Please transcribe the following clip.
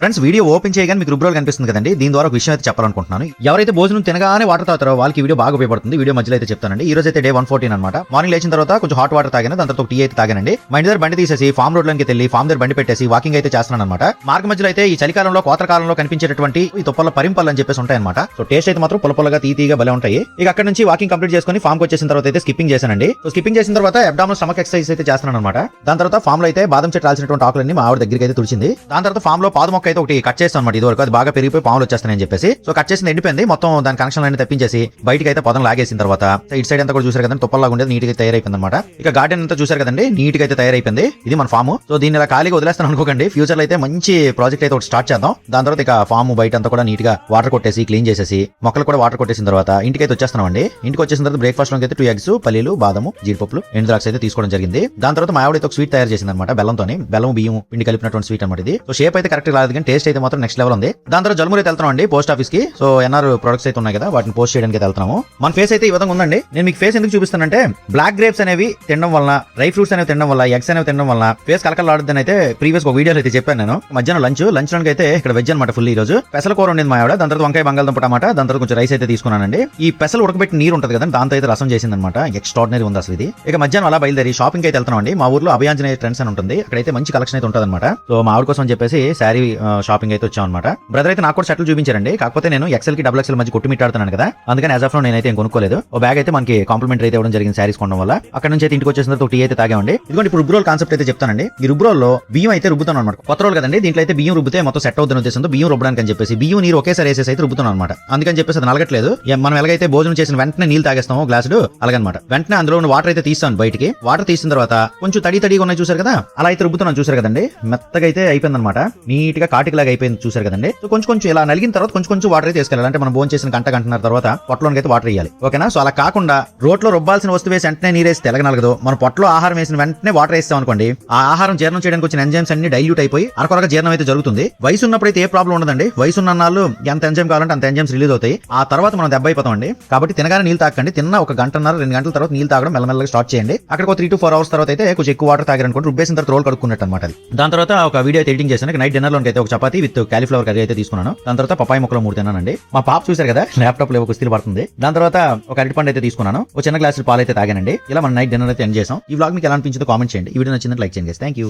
Friends video open చేయగానే మీకు రుబ్రోలు కనిపిస్తుంది కదండి. దీని ద్వారా ఒక విషయం అయితే చెప్పాలనుకుంటున్నాను. ఎవరైతే భోజనం తినగానే వాటర్ తాగుతారో వాళ్ళకి వీడియో బాగా ఉపయోగపడుతుంది. వీడియో మధ్యలో అయితే చెప్తానండి. ఈ రోజు అయితే డే వన్ ఫోర్టీన్ అనమాట మార్నింగ్ లేచిన తర్వాత కొంచెం హాట్ వాటర్ తాగిన. దాని తర్వాత టీ అయితే తాగానండి. మా ఇంటి దగ్గర బండి తీసేసి ఫామ్ రోడ్లోకి వెళ్ళి ఫామ్ దగ్గర బండి పెట్టేసి వాకింగ్ అయితే చేస్తున్నాను అనమాట మార్గ మధ్యలో అయితే ఈ చలికాలంలో కోతకాలంలో కనిపించేటటువంటి ఈ తుప్పల పరింపల్ అని చెప్పేసి ఉంటాయన్నమాట సో టేస్ట్ అయితే మాత్రం పులపులగా తీతీగా భలే ఉంటాయి. ఇక అక్కడ నుంచి వాకింగ్ కంప్లీట్ చేసుకుని ఫామ్ వచ్చేసిన తర్వాత అయితే స్కిప్పింగ్ చేశానండి. సో స్కిప్పింగ్ చేసిన తర్వాత అబ్డామినల్ స్టమక్ ఎక్సర్సైజ్ అయితే చేస్తున్నాను అనమాట దాని తర్వాత ఫామ్లో అయితే బాదం చెట్టు రాల్సినటువంటి ఆకులన్నీ మా ఆవిడ దగ్గరికి అయితే తుడిచింది. దాని తర్వాత ఫామ్లో పాద మొక్క అయితే ఒకటి కట్ చేస్తాను అనమాట ఇదివరకు అది బాగా పెరిగిపోయి పాములు వచ్చేస్తాయని చెప్పేసి. సో కట్ చేసింది ఎండిపోయింది మొత్తం దాని కనెక్షన్ అన్ని తప్పించేసి బయటకి అయితే పొదం లాగేసిన తర్వాత సో ఇటు సైడ్ అంతా కూడా చూసారు కదండి తుప్పల్లాగా ఉండేది నీట్గా తయారైపోయింది అనమాట ఇక గార్డెన్ అంతా చూసారు కదండి నీట్గా అయితే తయారైపోయింది. ఇది మన ఫామ్ సో దీన్ని ఇలా ఖాళీగా వదిలేస్తాను అనుకోకండి. ఫ్యూచర్లో అయితే మంచి ప్రాజెక్ట్ అయితే ఒకటి స్టార్ట్ చేద్దాం. దాని తర్వాత ఇక ఫామ్ బయట అంతా కూడా నీట్గా వాటర్ కొట్టేసి క్లీన్ చేసేసి మొక్కలు కూడా వాటర్ కొట్టేసిన తర్వాత ఇంటికి అయితే వచ్చేస్తామండి ఇంటికి వచ్చేసిన తర్వాత బ్రేక్ఫాస్ట్లోకి అయితే టూ ఎగ్స్ పల్లీలు బాదము జీడిపప్పులు ఎండు ద్రాక్ష అయితే తీసుకోవడం జరిగింది. దాని తర్వాత మా ఆవిడ ఒక స్వీట్ తయారు చేసింది అనమాట బెల్లంతో బెల్లం బియ్యం పిండి కలిపినటువంటి స్వీట్ అనమాట ఇది. సో షేప్ అయితే కరెక్ట్ రాలేదు కానీ టేస్ట్ అయితే మాత్రం నెక్స్ట్ లెవెల్ ఉంది. దాని తర్వాత జల్మురి వెళ్తున్నాం అండి పోస్ట్ ఆఫీస్కి. సో ఎన్ఆర్ ప్రొడక్ట్స్ అయితే ఉన్నాయి కదా వాటిని పోస్ట్ చేయడానికి వెళ్తున్నాము. మన ఫేస్ అయితే ఈ విధంగా ఉందండి. నేను మీకు ఫేస్ ఎందుకు చూపిస్తానంటే బ్లాక్ గ్రేప్స్ అనేవి తినడం వల్ల డ్రై ఫ్రూట్స్ అనేవి తినడం వల్ల ఎగ్స్ అనేవి తినడం వల్ల ఫేస్ కలకలాడుద్దని అయితే ప్రీవియస్ ఒక వీడియోలో అయితే చెప్పాను నేను. మధ్యాహ్నం లంచ్ లంచ్లోకి అయితే ఇక్కడ వెజ్ అనమాట ఫుల్ ఈ రోజు. పెసల కూర ఉండేది మా ఆవిడ. దాని తర్వాత వంకాయ బంగాళదుంప టమాట దాని తర్వాత కొంచెం రైస్ అయితే తీసుకున్నానండి. ఈ పెసలు ఉడకబెట్టి నీరు ఉంటుంది కదా దాంతో అయితే రసం చేసింది అనమాట ఎక్స్ట్రాడినరీ ఉంది అసలు ఇది. ఇక మధ్యాహ్నం అలా బయలుదేరి షాపింగ్ అయితే వెళ్తున్నాం అండి. మా ఊర్లో అభియాంజనేయ ట్రెండ్స్ అని ఉంటుంది. అక్కడైతే మంచి కలెక్షన్ అయితే ఉంటుంది అనమాట సో మా ఆవిడ కోసం చెప్పేసి శారీ షాపింగ్ అయితే వచ్చాం అనమాట బ్రదర్ అయితే నాకు కూడా షర్ట్లు చూపించారండి. కాకపోతే నేను ఎక్సెల్కి డబుల్ ఎక్సెల్ మధ్య కొట్టుమిట్టాడుతున్నాను కదా. అందుకని యాజ్ ఆఫ్లో నేనైతే కొనుక్కోలేదు. ఓ బ్యాగ్ అయితే మనకి కాంప్లిమెంటరీ అయితే ఇవ్వడం జరిగింది శారీస్ కొనడం వల్ల. అక్కడ నుంచి అయితే ఇంటికి వచ్చేసిన తర్వాత టీ అయితే తాగామండి. ఇదిగోండి ఇప్పుడు రుబ్రోల్ కాన్సెప్ట్ అయితే చెప్తానండి. ఈ రుబ్రోల్లో బియ్యం అయితే రుబ్బుతాను అనమాట కొత్త రోజు కదండి దీంట్లో అయితే బియ్యం రుబ్బితే మొత్తం సెట్ అవుతున్న ఉద్దేశంతో బియ్యం రుబ్బడానికి అని చెప్పేసి బియ్యం నీరు ఒకేసారి వేసేసి అయితే రుబ్బుతున్నాను అనమాట అందుకని చెప్పేసి అది నలగట్లేదు. మనం ఎలాగైతే భోజనం చేసిన వెంటనే నీళ్ళు తాగేస్తామో గ్లాసుడు అలాగనమాట. వెంటనే అందులో ఉన్న వాటర్ అయితే తీస్తాను బయటికి. వాటర్ తీసిన తర్వాత కొంచెం తడి తడిగా ఉన్నాయి చూసారు కదా? అలా అయితే రుబ్బుతున్నాను చూసారు కదండి? మెత్తగా అయితే అయిపోయింది అనమాట నీట్గా లాగా అయిపోయింది చూసారు కదండి. సో కొంచెం కొంచెం ఇలా నలిగిన తర్వాత కొంచెం కొంచెం వాటర్ అయితే తీసుకెళ్ళాలి అంటే మనం భోజనం చేసిన గంట గంటన్నర తర్వాత పొట్టలోకి అయితే వాటర్ వేయాలి. ఓకేనా? సో అలా కాకుండా రోట్లో రుబ్బాల్సిన వస్తువు వేసి వెంటనే నీరేసి తెలగనలగదు. మన పొట్టలో ఆహారం వేసిన వెంటనే వాటర్ వేస్తాం అనుకోండి. ఆ ఆహారం జీర్ణం చేయడానికి వచ్చిన ఎంజైమ్స్ అన్ని డైల్యూట్ అయిపోయి అరకొరగా జీర్ణం అయితే జరుగుతుంది. వయసు ఉన్నప్పుడు అయితే ఏ ప్రాబ్లం ఉండదండి. వయసు ఉన్న నాళ్ళు ఎంత ఎంజైమ్ కావాలంటే అంత ఎంజైమ్స్ రిలీజ్ అవుతాయి. ఆ తర్వాత మనం దెబ్బ అయిపోతామండి. కాబట్టి తినగానే నీళ్ళు తాకండి తిన్న ఒక గంటన్నర రెండు గంటల తర్వాత నీళ్ళు తాగడం మెల్లమెల్లగా స్టార్ట్ చేయండి. అక్కడ ఒక త్రీ టు ఫోర్ అవర్స్ తర్వాత అయితే కొంచెం ఎక్కువ వాటర్ తాగారనుకోండి. రుబ్బేసిన తర్వాత రోల్ కడుక్కున్నట్టు అనమాట దాని తర్వాత ఒక వీడియో ఎడిటింగ్ చేశాను. నైట్ డిన్నర్లో అయితే ఒక చపాతి విత్ కాలీఫ్లవర్ కర్రీ అయితే తీసుకున్నాను. దాని తర్వాత పపాయి ముక్కలు మూడు తిన్నానండి. మా పాప చూశారు కదా ల్యాప్టాప్లో కుస్తీలు పడుతుంది. దాని తర్వాత ఒక అరటిపండు అయితే తీసుకున్నాను. ఒక చిన్న గ్లాసులు పాలు అయితే తాగానండి. ఇలా మన నైట్ డిన్నర్ అయితే ఎండ్ చేసాం. ఈ బ్లాగ్ మీకు ఎలా అనిపించిందో కామెంట్ చేయండి. ఈ వీడియో నచ్చిందంటే లైక్ చేయండి థ్యాంక్ యూ